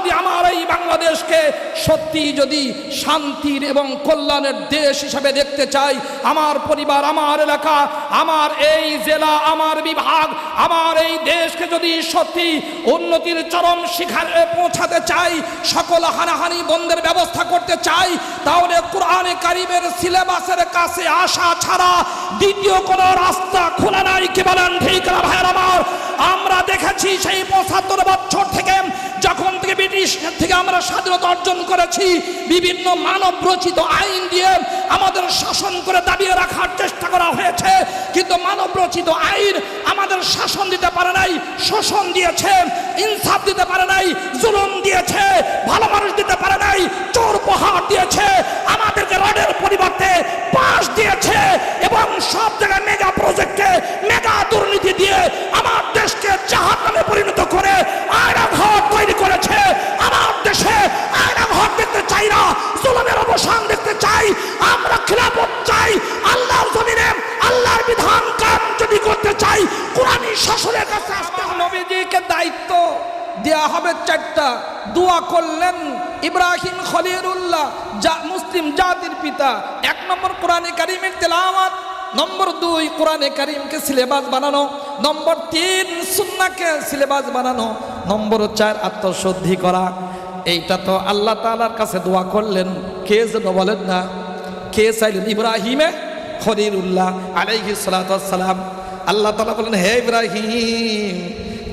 যদি আমার এই বাংলাদেশকে সত্যি যদি শান্তির এবং কল্যাণের দেশ হিসাবে দেখতে চাই, আমার পরিবার, আমার এলাকা, আমার এই জেলা, আমার বিভাগ, আমার এই দেশকে যদি সত্যি উন্নতির চরম শিখারে পৌঁছাতে চাই, সকল হানাহানি বন্ধের ব্যবস্থা করতে চাই, তাহলে কোরআনে কারিমের সিলেবাসের কাছে আসা ছাড়া দ্বিতীয় কোনো রাস্তা খোলা নাই। কি বলেন ঠিক না ভাইয়ের আমার? আমরা দেখেছি সেই পঁচাত্তর বছর থেকে যখন থেকে ব্রিটিশ থেকে আমরা স্বাধীনতা অর্জন করেছি। বিভিন্ন মানব রচিত আইন দিয়ে আমাদের শাসন করে দাবিয়ে রাখার চেষ্টা করা হয়েছে। কিন্তু মানব রচিত আইন আমাদের শাসন দিতে পারে নাই, শোষণ দিয়েছে, ইনসাফ দিতে পারে নাই, জুলুম দিয়েছে, ভালো মানুষ দিতে পারে নাই, চোর প্রহার দিয়েছে, আমাদেরকে রডের পরিবর্তে পাশ দিয়েছে এবং সব জায়গায় মেগা প্রজেক্টে ইব্রাহিম খলিলুল্লাহ, যা মুসলিম জাতির পিতা। এক নম্বর কোরআনে কারিমের তেলাওয়াত, নম্বর দুই কোরআনে কারিমকে সিলেবাস বানানো, নম্বর তিন সুন্নাকে সিলেবাস বানানো, নম্বর চার আত্মশুদ্ধি করা। এইটা তো আল্লাহ তাআলার কাছে দোয়া করলেন, কে যেন বলেন না, কে চাইলেন ইব্রাহিমে খলিলুল্লাহ আলাইহি সালাম আল্লাহ তাআলা বলেন, হে ইব্রাহিম,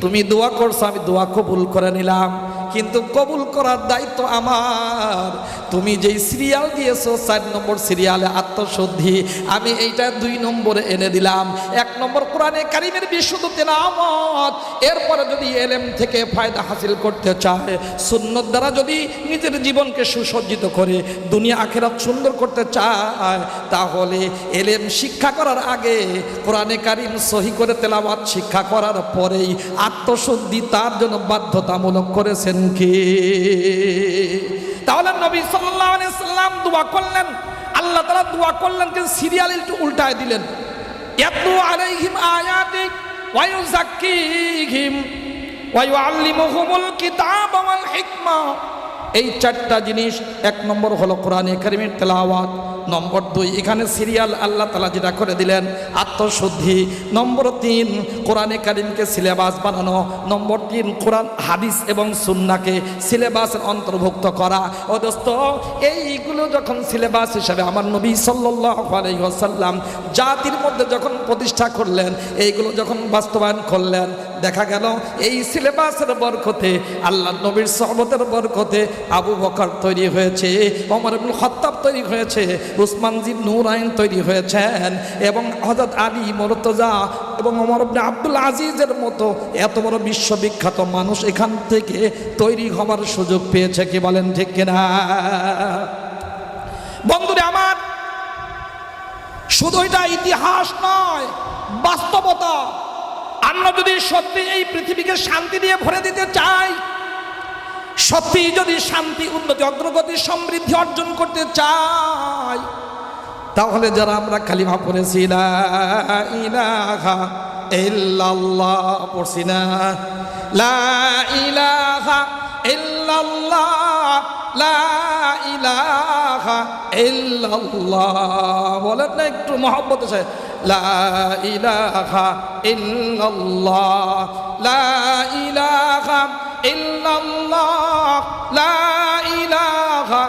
তুমি দোয়া করছ, আমি দোয়া কবুল করে নিলাম। কিন্তু কবুল করার দায়িত্ব আমার। তুমি যেই সিরিয়াল দিয়েছ, চার নম্বর সিরিয়ালে আত্মশুদ্ধি, আমি এইটা দুই নম্বরে এনে দিলাম। এক নম্বর কোরআনে কারিমের বিশুদ্ধ তেলামত এরপরে যদি এলেম থেকে ফায়দা হাসিল করতে চায়, সুন্নত দ্বারা যদি নিজের জীবনকে সুসজ্জিত করে, দুনিয়া আখেরাত সুন্দর করতে চায়, তাহলে এলেম শিক্ষা করার আগে কোরআনে কারিম সহি করে তেলাওয়াত শিক্ষা করার পরেই আত্মশুদ্ধি তার জন্য বাধ্যতামূলক করেছেন। কি? তাহলে নবী সাল্লাহ সাল্লাম দোয়া করলেন, আল্লাহ তালা দোয়া করলেন, কিন্তু সিরিয়াল একটু উল্টায় দিলেন। এত আলাইহিম আয়াতি ওয়ায়ু জাকিহিম ওয়ায়ু আল্লিমুহুমুল কিতাব ওয়াল হিকমা। এই চারটা জিনিস, এক নম্বর হলো কোরআনে কারিমের তেলাওয়াত, নম্বর দুই, এখানে সিরিয়াল আল্লাহ তালা যেটা করে দিলেন, আত্মশুদ্ধি, নম্বর তিন, কোরআনে কারিমকে সিলেবাস বানানো, নম্বর তিন, কোরআন, হাদিস এবং সুন্নাকে সিলেবাসের অন্তর্ভুক্ত করা। ও দোস্ত, এইগুলো যখন সিলেবাস হিসাবে আমার নবী সাল্লাম জাতির মধ্যে যখন প্রতিষ্ঠা করলেন, এইগুলো যখন বাস্তবায়ন করলেন, দেখা গেল এই সিলেবাসের বরকতে, আল্লাহ নবীর সহবতের বরকতে আবু বকর তৈরি হয়েছে অমর খত্তাব তৈরি হয়েছে, উসমান জিন নুরাইন তৈরি হয়েছেন, এবং হজরত আলী মরতজা এবং অমর আব্দুল আজিজের মতো এত বড় বিশ্ববিখ্যাত মানুষ এখান থেকে তৈরি হওয়ার সুযোগ পেয়েছে কি বলেন ঠিক কিনা বন্ধুরে আমার শুধু এটা ইতিহাস নয়, বাস্তবতা। আমরা যদি সত্যি এই পৃথিবীকে শান্তি দিয়ে ভরে দিতে চাই, সত্যি যদি শান্তি, উন্নতি, অগ্রগতি, সমৃদ্ধি অর্জন করতে চাই, তাহলে যারা আমরা কালিমা পড়েছি পড়ছি না। ইলাহা ইল্লাল্লাহ, লা ইলাহা ইল্লাল্লাহ। বলেন না একটু মহব্বত আছে। লা ইলাহা ইল্লাল্লাহ। লা ইলাহা লা ইলাহা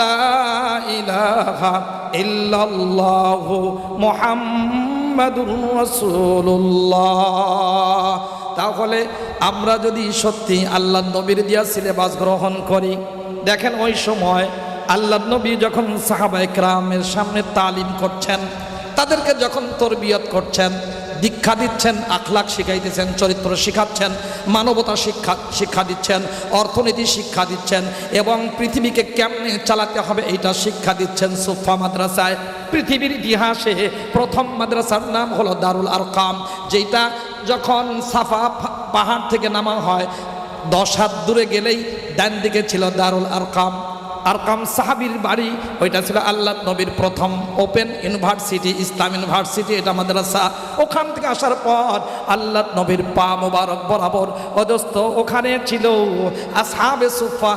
লা ইলাহা তাহলে আমরা যদি সত্যি আল্লাহ নবীর দিয়া সিলেবাস গ্রহণ করি দেখেন ওই সময় আল্লাহ নবী যখন সাহাবা একরামের সামনে তালিম করছেন, তাদেরকে যখন তরবিয়ত করছেন, দীক্ষা দিচ্ছেন আখলাক শিখাইতেছেন, চরিত্র শিখাচ্ছেন, মানবতা শিক্ষা শিক্ষা দিচ্ছেন, অর্থনীতি শিক্ষা দিচ্ছেন এবং পৃথিবীকে কেমনে চালাতে হবে এইটা শিক্ষা দিচ্ছেন সুফা মাদ্রাসায়। পৃথিবীর ইতিহাসে প্রথম মাদ্রাসার নাম হলো দারুল আরকাম যেটা যখন সাফা পাহাড় থেকে নামা হয় দশ হাত দূরে গেলেই ডান দিকে ছিল দারুল আরকাম। আরকাম সাহাবির বাড়ি, ওইটা ছিল আল্লাহ নবীর প্রথম ওপেন ইউনিভার্সিটি, ইসলাম ইউনিভার্সিটি, এটা মাদ্রাসা। ওখান থেকে আসার পর আল্লাহ নবীর পা মোবারক বরাবর অদস্ত ওখানে ছিল। আসহাবে সুফা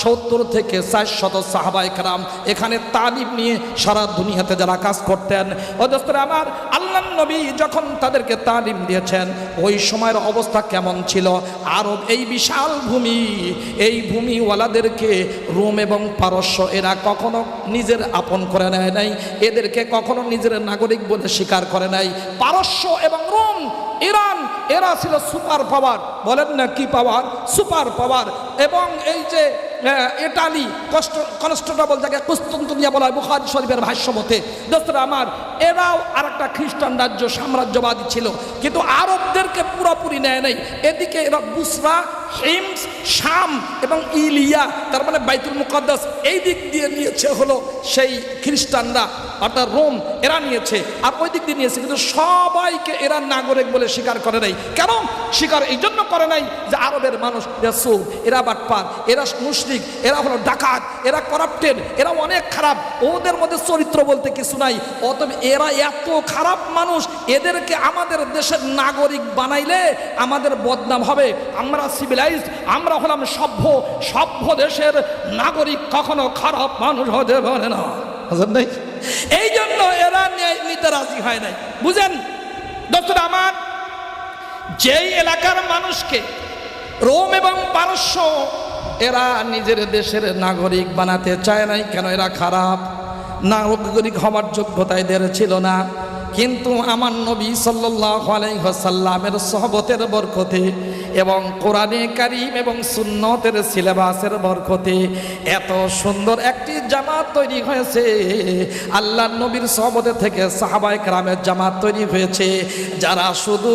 সত্তর থেকে চার শত সাহাবাই কারাম এখানে তালিম নিয়ে সারা দুনিয়াতে যারা কাজ করতেন। অদস্তরে আমার আল্লাহ নবী যখন তাদেরকে তালিম দিয়েছেন, ওই সময়ের অবস্থা কেমন ছিল? আরব এই বিশাল ভূমি, এই ভূমিওয়ালাদেরকে রোম এবং পারস্য এরা কখনো নিজের আপন করে নেয় নাই, এদেরকে কখনো নিজের নাগরিক বলে স্বীকার করে নাই। পারস্য এবং রোম, ইরান, এরা ছিল সুপার পাওয়ার। বলেন না কি পাওয়ার? Super power. এবং এই যে ইটালি কষ্ট কনস্টেবল যাকে কুস্তন্তুনিয়া বলা হয়, বুখারি শরীফের ভাষ্য মতে দোস্তরা আমার, এরাও আর একটা খ্রিস্টান রাজ্য, সাম্রাজ্যবাদী ছিল। কিন্তু আরবদেরকে পুরোপুরি নেয় নাই। এদিকে এরা বুসরা, হিমস, শাম এবং ইলিয়া, তার মানে বাইতুল মুকদ্দাস, এই দিক দিয়ে নিয়েছে হলো সেই খ্রিস্টানরা, অর্থাৎ রোম, এরা নিয়েছে। আর ওই দিক দিয়ে নিয়েছে, কিন্তু সবাইকে এরা নাগরিক বলে স্বীকার করে নাই। কেন? স্বীকার এই করে নাই যে আরবের মানুষ এরা সুদ এরা বাটপার এরা মুশরিক এরা হলো ডাকাত এরা করাপ্টেড এরা অনেক খারাপ। ওদের মধ্যে চরিত্র বলতে কিছু নাই। অতএব এরা এত খারাপ মানুষ এদেরকে আমাদের দেশের নাগরিক বানাইলে আমাদের বদনাম হবে। আমরা সিভিলাইজড আমরা হলাম সভ্য সভ্য দেশের নাগরিক কখনো খারাপ মানুষ হতে পারে না। এই জন্য এরা নিতে রাজি হয় নাই। বুঝেন? ডক্টর আমার যেই এলাকার মানুষকে রোম এবং পারস্য, এরা নিজের দেশের নাগরিক বানাতে চায় নাই, কেন এরা খারাপ? নাগরিক হওয়ার যোগ্যতা এদের ছিল না। কিন্তু আমার নবী সাল্লাহ আলাইসাল্লামের সহবতের বরকতে এবং কোরআনে কারিম এবং সুন্নতের সিলেবাসের বরকতে এত সুন্দর একটি জামাত তৈরি হয়েছে। আল্লাহ নবীর সহবতে থেকে সাহাবাই গ্রামের জামাত তৈরি হয়েছে। যারা শুধু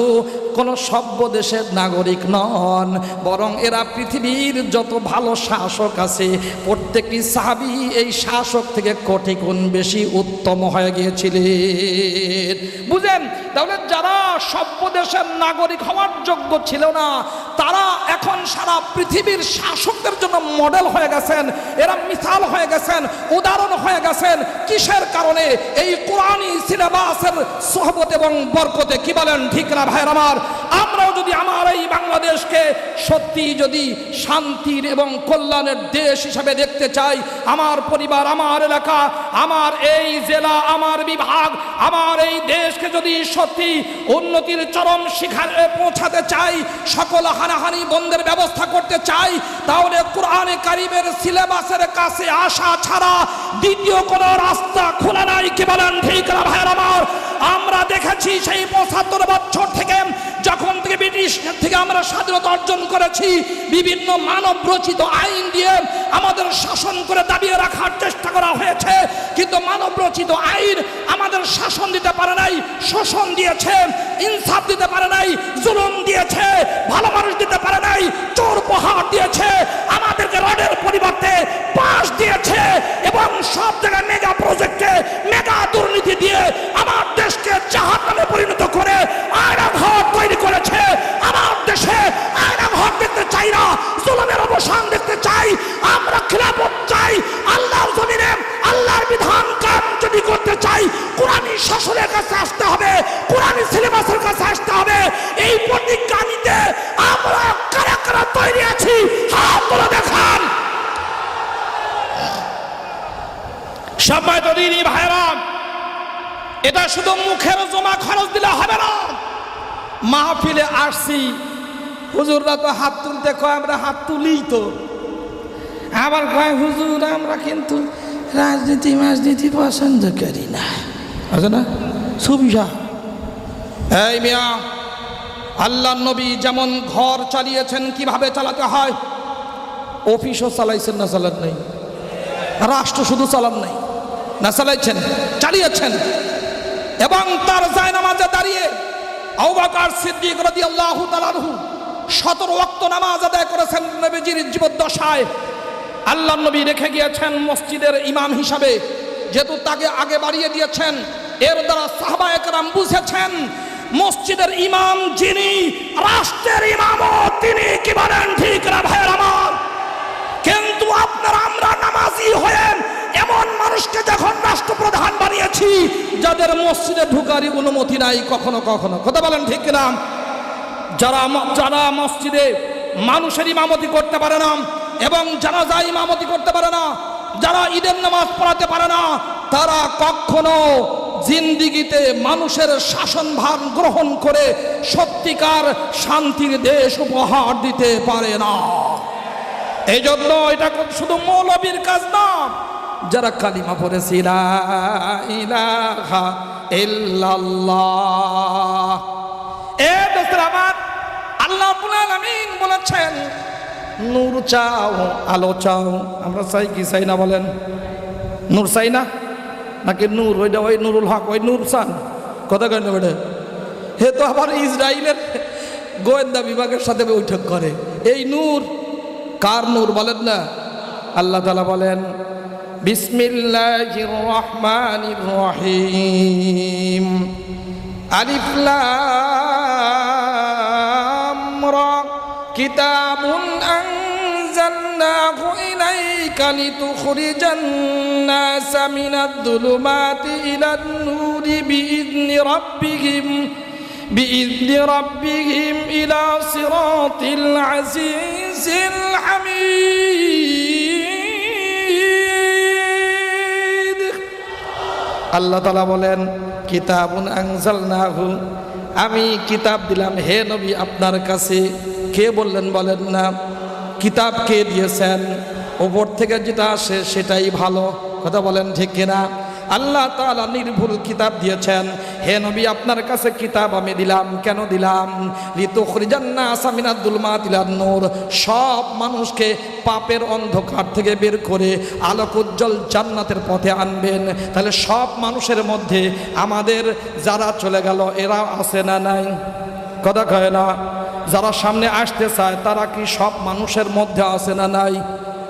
কোনো সভ্য দেশের নাগরিক নন, বরং এরা পৃথিবীর যত ভালো শাসক আছে, প্রত্যেকটি সাহাবি এই শাসক থেকে কোটি গুণ বেশি উত্তম হয়ে গিয়েছিলেন। বুঝেন তাহলে যারা সভ্য দেশের নাগরিক হওয়ার যোগ্য ছিল না, তারা এখন সারা পৃথিবীর শাসকদের জন্য মডেল হয়ে গেছেন, এরা মিসাল হয়ে গেছেন, উদাহরণ হয়ে গেছেন। কিসের কারণে? এই কোরআনই সিলেবাসের সহবত এবং বরকতে, কি বলেন ঠিক না ভাইয়ের আমার? আমরাও যদি আমার এই বাংলাদেশকে সত্যি যদি শান্তির এবং কল্যাণের দেশ হিসাবে দেখতে চাই, আমার পরিবার, আমার এলাকা, আমার এই জেলা, আমার বিভাগ, আমার এই দেশকে যদি সত্যি উন্নতির চরম শিখারে পৌঁছাতে চাই, সকল হানাহানি বন্ধের ব্যবস্থা করতে চাই, তাহলে কোরআনে কারিমের সিলেবাসের কাছে আসা ছাড়া দ্বিতীয় কোনো রাস্তা খোলা নাই কি বলেন? ঠিক না ভাইয়ের আমার? আমরা দেখেছি সেই পঁচাত্তর বছর থেকে যখন থেকে ব্রিটিশ থেকে আমরা স্বাধীনতা অর্জন করেছি, বিভিন্ন মানব রচিত আইন দিয়ে আমাদের শাসন করে দাবিয়ে রাখার চেষ্টা করা হয়েছে। কিন্তু মানব রচিত আইন আমাদের শাসন দিতে পারে নাই, শোষণ দিয়েছে, ইনসাফ দিতে পারে নাই, জুলুম দিয়েছে, ভালো মানুষ দিতে পারে নাই, চোর প্রহার দিয়েছে, আমাদেরকে রডের পরিবর্তে পাশ দিয়েছে এবং সব জায়গায় মেগা প্রজেক্টে মেগা দুর্নীতি দিয়ে আমার দেশকে জাহাজ নামে পরিণত করে আয়রন হক তৈরি করেছে। আমার দেশে আয়রন হক দেখতে চাই না, জুলুমের অবসান দেখতে চাই। আমরা শুধু মুখের জমা খরচ দিলে হবে না। মাহফিলে আসছি। হুজুররা তো হাত তুলতে কয়, আমরা হাত তুলি তো। আবার কয়, হুজুর, আমরা কিন্তু রাজনীতি মাজনীতি পছন্দ করি না। আছে না? সুবিধা এই মিয়া আল্লাহ নবী যেমন ঘর চালিয়েছেন, কীভাবে চালাতে হয়? অফিসও চালাইছেন না, চালান নেই। রাষ্ট্র শুধু চালান নাই। না চালাইছেন, চালিয়েছেন। এবং তার জায়নামাজে দাঁড়িয়ে আউবাকার সিদ্দিক রাদিয়াল্লাহু তাআলাহু সতেরো ওয়াক্ত নামাজ আদায় করেছেন নবীজির জীবদ্দশায়। আল্লাহ নবী রেখে গিয়েছেন মসজিদের ইমাম হিসাবে। যেহেতু তাকে আগে বাড়িয়ে দিয়েছেন, এর দ্বারা সাহাবা একরাম বুঝেছেন, মসজিদের ইমাম যিনি, রাষ্ট্রের ইমামও তিনি কি বলেন ঠিক না ভাইয়ের আমার? কিন্তু আপনার আমরা নামাজি যখন রাষ্ট্রপ্রধান বানিয়েছি, যাদের মসজিদে ঢুকারই অনুমতি নাই কখনো কখনো। কথা বলেন ঠিক কিনা? যারা যারা মসজিদে মানুষের ইমামতি করতে পারে না এবং যারা যা ইমামতি করতে পারে না, যারা ঈদের নামাজ পড়াতে পারে না, তারা কখনো জিন্দিগিতে মানুষের শাসনভার গ্রহণ করে সত্যিকার শান্তির দেশ উপহার দিতে পারে না। এই জন্য এটা শুধু মৌলবীর কাজ না যারা কালিমা পড়েছি এ দোস্তর আমার আল্লাহ আলামিন বলেছেন, নূর চাও, আলো চাও। আমরা চাই কি, চাই না বলেন? নূর চাই না? নাকি নূর? ওইটা ওই নুরুল হক, ওই নূর চান? কথা কেন বেড়ে? হে তো আবার ইসরায়েলের গোয়েন্দা বিভাগের সাথে বৈঠক করে। এই নূর, কার নূর বলেন না? আল্লাহ তালা বলেন بسم الله الرحمن الرحيم ألف لام را كتاب أنزلناه إليك لتخرج الناس من الظلمات إلى النور بإذن ربهم بإذن ربهم إلى صراط العزيز الحميد আল্লাহ তালা বলেন, কিতাবুন আনজালনাহু। আমি কিতাব দিলাম, হে নবী, আপনার কাছে। কে বললেন, বলেন না, কিতাব কে দিয়েছেন? ওপর থেকে যেটা আসে সেটাই ভালো। কথা বলেন ঠিক কিনা? আল্লাহ তাআলা নির্ভুল কিতাব দিয়েছেন। হে নবী, আপনার কাছে কিতাব আমি দিলাম। কেন দিলাম? নূর। সব মানুষকে পাপের অন্ধকার থেকে বের করে আলোক উজ্জ্বল জান্নাতের পথে আনবেন। তাহলে সব মানুষের মধ্যে আমাদের যারা চলে গেল, এরা আছে না নাই? কথা কয় না? যারা সামনে আসতে চায়, তারা কি সব মানুষের মধ্যে আছে না নাই?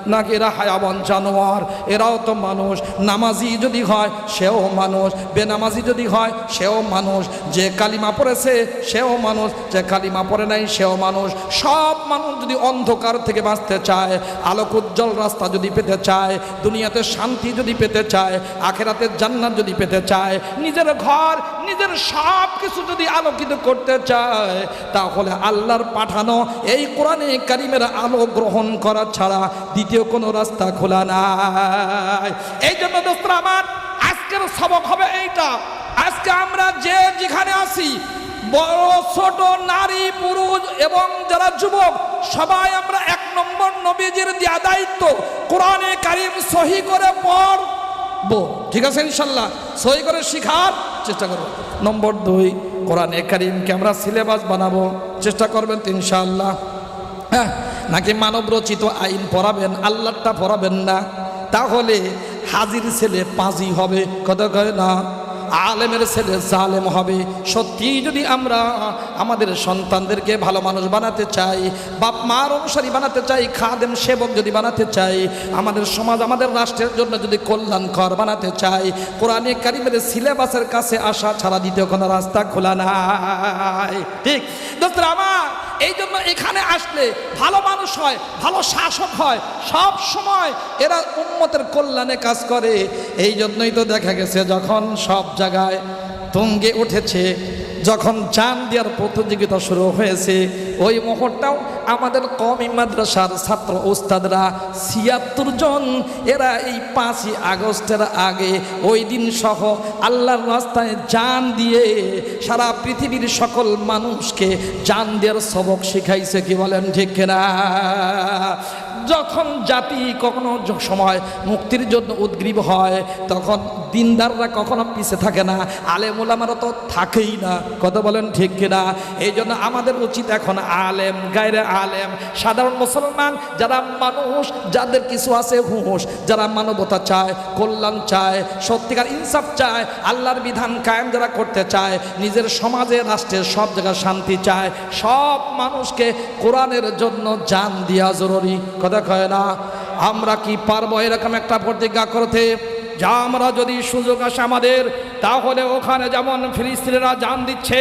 নাকি এরা হায়াবান জানোয়ার? এরাও তো মানুষ। নামাজি যদি হয়, সেও মানুষ। বেনামাজি যদি হয়, সেও মানুষ। যে কালিমা পড়েছে, সেও মানুষ। যে কালিমা পড়ে নাই, সেও মানুষ। সব মানুষ যদি অন্ধকার থেকে বাঁচতে চায় আলোক উজ্জ্বল রাস্তা যদি পেতে চায়, দুনিয়াতে শান্তি যদি পেতে চায়, আখেরাতে জান্নাত যদি পেতে চায়, নিজের ঘর নিজের সব কিছু যদি আলোকিত করতে চায়, তাহলে আল্লাহর পাঠানো এই কোরআনে কারিমের আলো গ্রহণ করা ছাড়া দ্বিতীয় কোনো রাস্তা খোলা নাই। এই জন্য দোস্ত আমার আজকের সবক হবে এইটা। আজকে আমরা যে যেখানে আসি বড়, ছোট, নারী, পুরুষ এবং যারা যুবক, সবাই আমরা এক নম্বর নবীজির দেয়া দায়িত্ব কোরআনে কারিম সহি করে পড় বো ঠিক আছে ইনশাল্লাহ? সই করে শিখার চেষ্টা করব। নম্বর দুই, কোরআন কারিমকে আমরা সিলেবাস বানাবো, চেষ্টা করবেন তো ইনশাল্লাহ। হ্যাঁ নাকি মানব রচিত আইন পড়াবেন, আল্লাহটা পড়াবেন না? তাহলে হাজির ছেলে পাঁচই হবে। কথা কয় না? আলেমের ছেলে জালেম হবে। সত্যি যদি আমরা আমাদের সন্তানদেরকে ভালো মানুষ বানাতে চাই, বাপ মার অনুসারী বানাতে চাই, খাদেম সেবক যদি বানাতে চাই, আমাদের সমাজ, আমাদের রাষ্ট্রের জন্য যদি কল্যাণকর বানাতে চাই, কোরআনে কারিমের সিলেবাসের কাছে আসা ছাড়া দ্বিতীয় কোনো রাস্তা খোলা নাই। ঠিক? আমার এই জন্য এখানে আসলে ভালো মানুষ হয়, ভালো শাসক হয়। সব সময় এরা উন্মতের কল্যাণে কাজ করে। এই জন্যই তো দেখা গেছে যখন সব জায়গায় তুঙ্গে উঠেছে যখন জান দেওয়ার প্রতিযোগিতা শুরু হয়েছে, ওই মুহূর্তটাও আমাদের কমি মাদ্রাসার ছাত্র ওস্তাদরা ছিয়াত্তর জন, এরা এই পাঁচই আগস্টের আগে ওই দিন সহ আল্লাহর রাস্তায় জান দিয়ে সারা পৃথিবীর সকল মানুষকে জান দেওয়ার সবক শিখাইছে কি বলেন ঠিক কিনা? যখন জাতি কখনো সময় মুক্তির জন্য উদ্গ্রীব হয়, তখন দিনদাররা কখনো পিছে থাকে না। আলেম ওলামারা তো থাকেই না। কথা বলেন ঠিক কিনা? এই জন্য আমাদের উচিত এখন আলেম, গায়রে আলেম, সাধারণ মুসলমান, যারা মানুষ, যাদের কিছু আছে হুঁশ, যারা মানবতা চায়, কল্যাণ চায়, সত্যিকার ইনসাফ চায়, আল্লাহর বিধান কায়েম যারা করতে চায়, নিজের সমাজে, রাষ্ট্রের সব জায়গায় শান্তি চায়, সব মানুষকে কোরআনের জন্য জান দেওয়া জরুরি। কথা কয় না। আমরা কি পারব? এরকম একটা প্রতিজ্ঞা করতে যা আমরা যদি সুযোগ আসে আমাদের, তাহলে ওখানে যেমন ফিলিস্তিনিরা জান দিচ্ছে,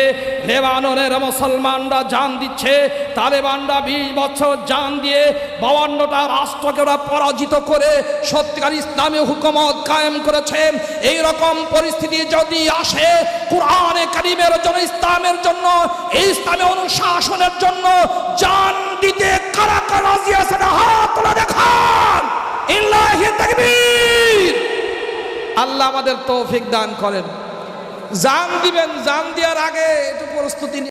লেবাননের মুসলমানরা জান দিচ্ছে, তালেবানরা বিশ বছর জান দিয়ে বাউান্নটা রাষ্ট্রকে ওরা পরাজিত করে সত্যিকার ইসলামী হুকুমত কায়েম করেছেন এই রকম পরিস্থিতি যদি আসে, কোরআনে কারিমের জন্য, ইসলামের জন্য এই ইসলামী অনুশাসনের জন্য জান দিতে কারা কারা রাজি আছেন হাত তোলা দেখান। ইল্লাহি তাকবীর। আল্লাহ আমাদের তৌফিক দান করেন জান দিবেন জান দেওয়ার আগে একটু প্রস্তুতি।